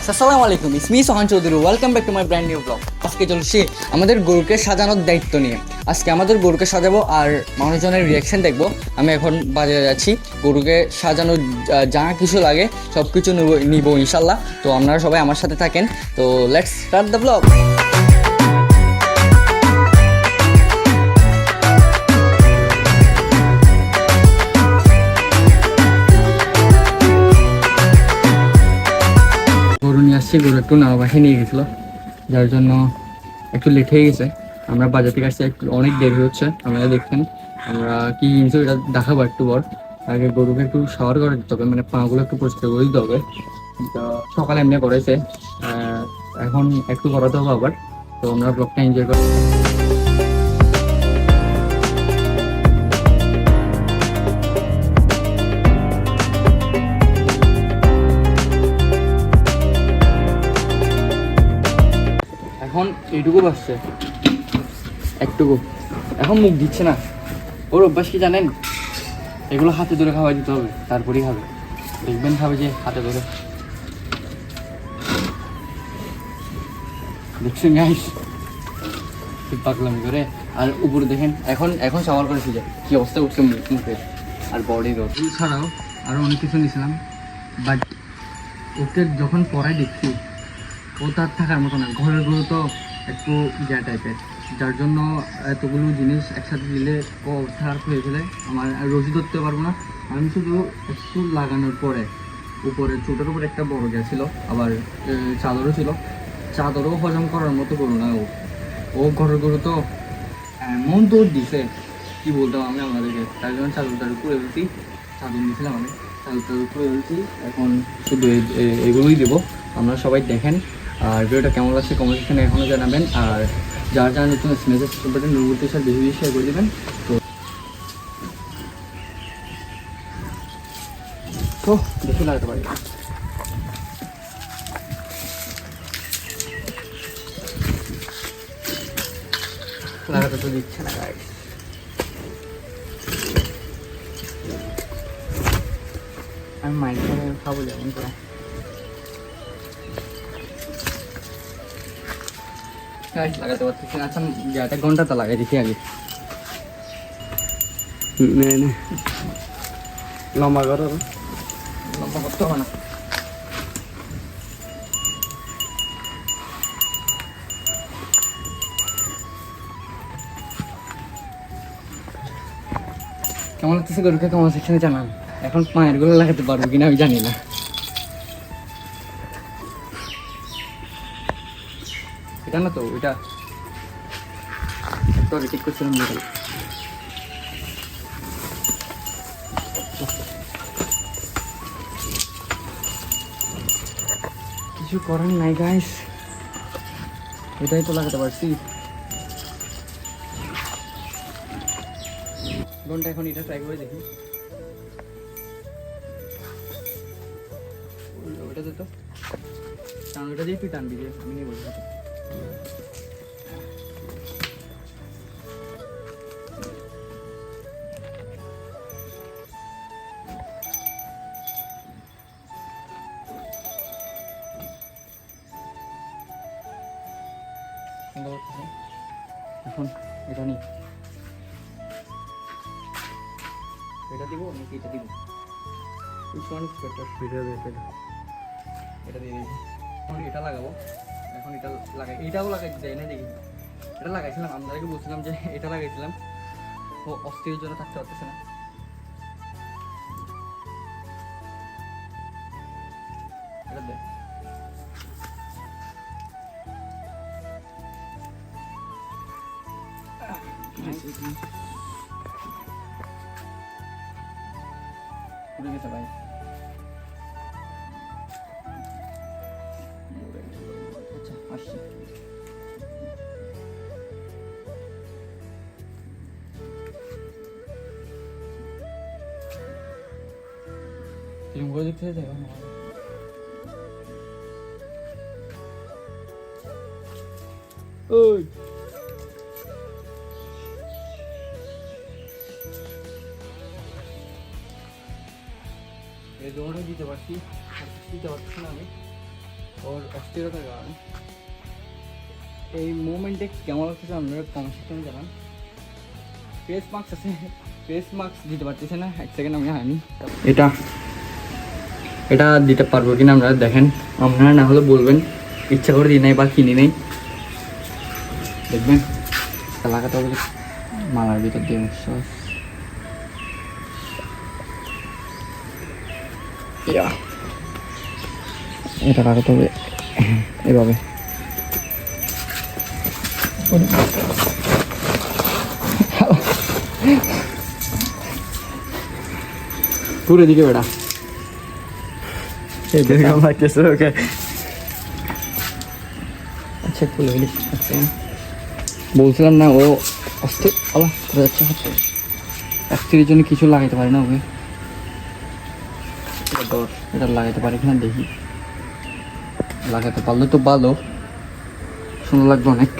Guys আসসালামু আলাইকুম ইসমি Sohan Chowdhury welcome back to my brand new blog আজকে চলছি আমাদের গরুকে সাজানোর দায়িত্ব নিয়ে। আজকে আমাদের গরুকে সাজাবো আর মানুষজনের রিয়াকশন দেখব। আমি এখন বাজারে যাচ্ছি। গরুকে সাজানো যা- কিছু লাগে সব কিছু নিব- নিব ইনশাল্লাহ। তো আপনারা সবাই আমার সাথে থাকেন। তো লেটস স্টার্ট দ্য ব্লগ আসছি গরু একটু নামাবাসে নিয়ে গেছিল যার জন্য একটু লেট হয়ে গেছে। আমরা বাজার থেকে আসছি, একটু অনেক দেরি হচ্ছে। আপনারা দেখছেন, আমরা কি কিনছি এটা দেখাবো একটু পর। আগে গরুকে একটু শাওয়ার করে দিতে হবে মানে পাগুলো একটু পরিষ্কার করে দিতে হবে। সকালে এমনি করেছে এখন একটু করাতে হবে আবার। তো আমরা ব্লগটা এনজয় করি এইটুকু বাসছে একটুকু। এখন মুখ দিচ্ছে না। ওর অভ্যাস কি জানেন? এগুলো হাতে ধরে খাওয়া দিতে হবে, তারপরেই খাবে। দেখবেন খাবে যে হাতে ধরে। দেখছেন গাইস পাকলামি করে। আর উপরে দেখেন, এখন এখন সামাল করে ফিরে কি অবস্থা? উঠছে মুখ আর বডি রোড ছাড়াও আরও অনেক কিছু নিয়েছিলাম বাট ওকে যখন পড়ায় দেখছি, ও তার থাকার মতো না। ঘরের গরু তো একটু ইয়া টাইপের যার জন্য এতগুলো জিনিস একসাথে দিলে ও অবস্থা হয়ে ফেলে। আমার রসি ধরতে পারব না। আমি শুধু একটু লাগানোর পরে, উপরে ছোটোর উপরে একটা বড় গেছিল আবার চাদরও ছিল। চাদরও হজম করার মতো করো না ও। ও ঘরের গরু তো এমন দৌড় দিছে, কি বলতাম আমি আমাদেরকে তার জন্য চাদর টাদর করে ফেলছি। চাদর দিয়েছিলাম আমি। চাদর টাদর করে ফেলছি। এখন শুধু এগুলোই দেবো। আপনারা সবাই দেখেন। আর ভিডিওটা কেমন লাগছে কমেন্ট সেকশনে এখনও জানাবেন। আর যার যার নতুন মেসেজ বাটন নুরবুদ্দির সাথে বেশি বেশি শেয়ার করে দেবেন। তো তো, দেখে লাগাতে পারি। লাগাতে তো দিচ্ছে না গাইড আমি মাইক খাব যেমন করে। লাগাতে পারতেছি না। আচ্ছা যাটা ঘন্টাটা লাগাই দেখি আগে। লম্বা করো। লম্বা করতে হবে না। কেমন লাগতেছে গরুকে? কেমন সেকশনে জানান। এখন পায়েরগুলো লাগাতে পারব কিনা আমি জানি না। না তো, ওইটা ঠিক করছিলাম কিছু করার নাই গাইস এটাই তো লাগাতে পারছি। ঘণ্টা এখন এটা ট্রাই করে দেখি। ওই- তো কারণ ওটা দিয়ে তুই টানবি আমি নিয়ে লাগতেছে। এখন এটা নি এটা দিব নাকি এটা দিব? Which one is better? এটা দেখে এটা দিয়ে। এটা লাগাবো। এখন এটা লাগাই এটাও লাগাই দেয় না দেখি। এটা লাগাইছিলাম আপনাদেরকে বলছিলাম যে এটা লাগাইছিলাম। ও অস্থির জন্য থাকতে পারতেছে না। এটা দে। উড়ে গেছে ভাই। আচ্ছা আসছি কিরম করে দেখতে দেখো ওই এই দোকানে দিতে পারছি আর দিতে পারছি না আমি ওর অস্থিরতার কারণে। এই মুভমেন্টে কেমন লাগতেছে আপনারা কমেন্ট সেকশনে জানান। ফেস মাস্ক আছে ফেস মাস্ক দিতে পারতেছে না, এক সেকেন্ড আমি আনি এটা এটা দিতে পারব কিনা আপনারা দেখেন। আপনারা না হলে বলবেন, ইচ্ছা করে দিই নাই বা কিনি নেই। দেখবেন লাগাতে হবে মালার ভিতর দিয়ে বিশ্বাস ইয়া। এটা লাগাতে হবে। এভাবে। পুরো দিকে বেড়া। আচ্ছা খুলে আচ্ছা। বলছিলাম না ও অস্থির যাচ্ছে? হাতে অস্থিরের জন্য কিছু লাগাইতে পারি না ওকে। এটা এটা লাগাইতে পারি কিনা দেখি। লাগাতে পারলে তো ভালো। সুন্দর লাগবে অনেক।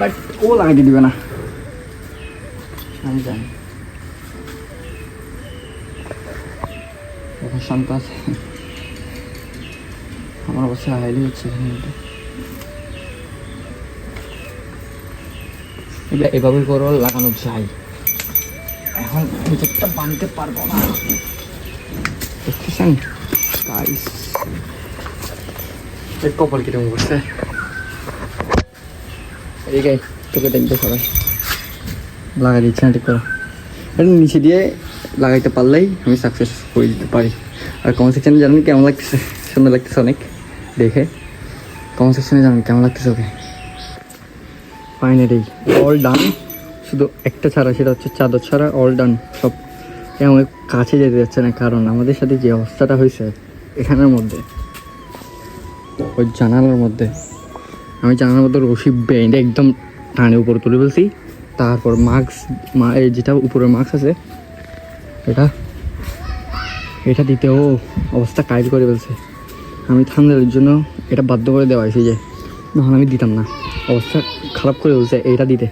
বাট ও লাগাইতে দিবে না। আমি জানি। এখন শান্ত আছে। আমার অবস্থা হাইলি হচ্ছে এভাবে করে লাগানো যায় এখন ভিতরটা বানতে পারব না। দেখতেছেন গাইস কপাল কীরকম করছে এদিকে তোকে দেখবে সবাই লাগাই দিচ্ছে না ঠিক করে এটা নিচে দিয়ে লাগাইতে পারলেই আমি সাকসেস করে দিতে পারি আর কমেন্ট সেকশনে জানেন কেমন লাগতেছে সুন্দর লাগতেছে অনেক দেখে কমেন্ট সেকশনে জানেন কেমন লাগতেছে ওকে ফাইনালি অল ডান শুধু একটা ছাড়া সেটা হচ্ছে চাদর ছাড়া অল ডান সব এমন কাছে যেতে যাচ্ছে না কারণ আমাদের সাথে যে অবস্থাটা হয়েছে এখানের মধ্যে ওই জানালার মধ্যে। আমি জানালার মধ্যে রশি বেঁধে একদম টানে উপরে তুলে ফেলছি। তারপর মাস্ক যেটা উপরে মাস্ক আছে, এটা এটা দিতেও অবস্থা কাইল করে ফেলছে। আমি ঠান্ডার জন্য এটা বাধ্য করে দেওয়া হয়েছে যে নাহলে আমি দিতাম না। অবস্থা খারাপ করে ফেলছে এইটা দিতে।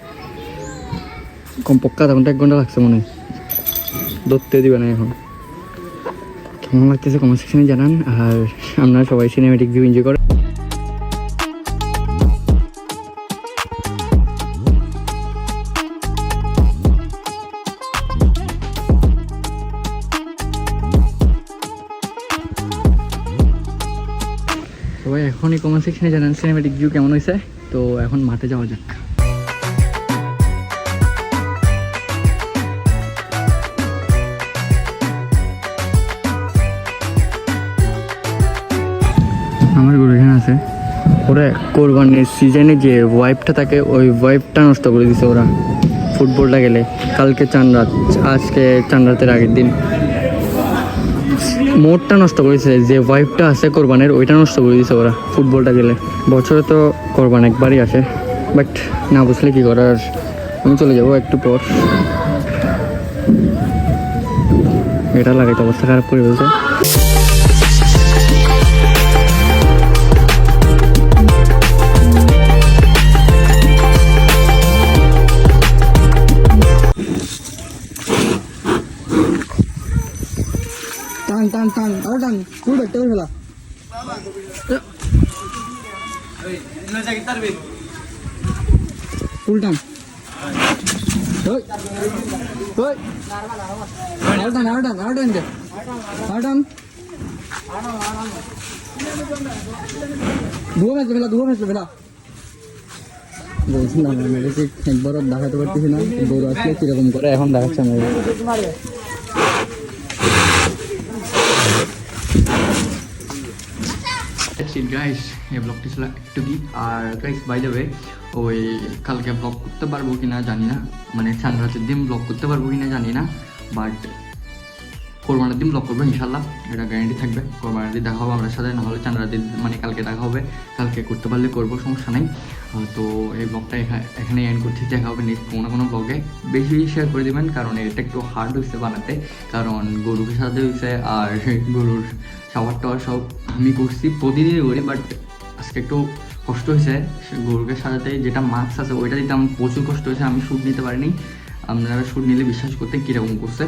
কমপক্ষে আধা ঘণ্টা, এক ঘণ্টা লাগছে মনে হয়। ধরতে দিবে না এখন। কেমন লাগতেছে কমেন্ট সেকশনে জানান, আর আপনারা সবাই সিনেমেটিক ভিউ এনজয় করেন সবাই এখনই কমেন্ট সেকশনে জানান সিনেমেটিক ভিউ কেমন হয়েছে? তো এখন মাঠে যাওয়া যাক। আমার গরু এখানে আছে। ওরা কোরবানির সিজনে যে ওয়াইফটা থাকে, ওই ওয়াইফটা নষ্ট করে দিছে ওরা। ফুটবলটা গেলে। কালকে চান রাত, আজকে চান রাতের আগের দিন। মোটটা নষ্ট করেছে যে ওয়াইফটা আছে কোরবানের, ওইটা নষ্ট করে দিছে ওরা ফুটবলটা গেলে। বছরে তো কোরবান একবারই আসে। বাট না বুঝলে কি করার? আমি চলে যাব একটু পর। এটা লাগাইতে অবস্থা খারাপ করে ফেলছে। ফুল টান ওই, ওই। আরও টান আরও টান টান দে। আরও টান ধুয়ো ফেসবে ফেলা। ফেসবে ফেলা বলছিলাম একবারও দেখাতে পারতেছি না গরু আসলে কীরকম করে এখন দেখাচ্ছে আমি That's it, guys. এই ব্লগটি ছিল একটু কি আর গাইস বাই দ্য ওয়ে ওই কালকে ব্লগ করতে পারব কিনা জানি না। মানে সানরাতের দিন ব্লগ করতে পারব কিনা জানি না। বাট কোরবানের দিন ব্লগ করব ইনশাল্লাহ এটা গ্যারান্টি থাকবে। কোরবানের দিন দেখা হবে আপনার সাথে না হলে চান্দ্রার দিন মানে কালকে দেখা হবে। কালকে করতে পারলে করব, সমস্যা নেই। তো এই ব্লগটা এখানে এন্ড করছি, দেখা হবে নেক্সট কোনো কোনো ব্লগে বেশি শেয়ার করে দেবেন, কারণ এটা একটু হার্ড হয়েছে বানাতে। কারণ গরুকে সাথে হয়েছে আর গরুর শাওয়ার টাওয়ার সব আমি করছি, প্রতিদিনই করি বাট আজকে একটু কষ্ট হয়েছে গরুকে সাজাতে যেটা মাস্ক আছে, ওইটা দিতে আমার প্রচুর কষ্ট হয়েছে আমি শ্যুট নিতে পারিনি। আপনারা শ্যুট নিলে বিশ্বাস করতে কীরকম করছে।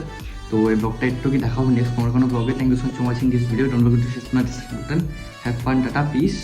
তো এই ব্লগটা একটু কি দেখাবো নেক্সট কোনো কোনো ব্লগে thank you so much this video don't forget to share button have fun tata peace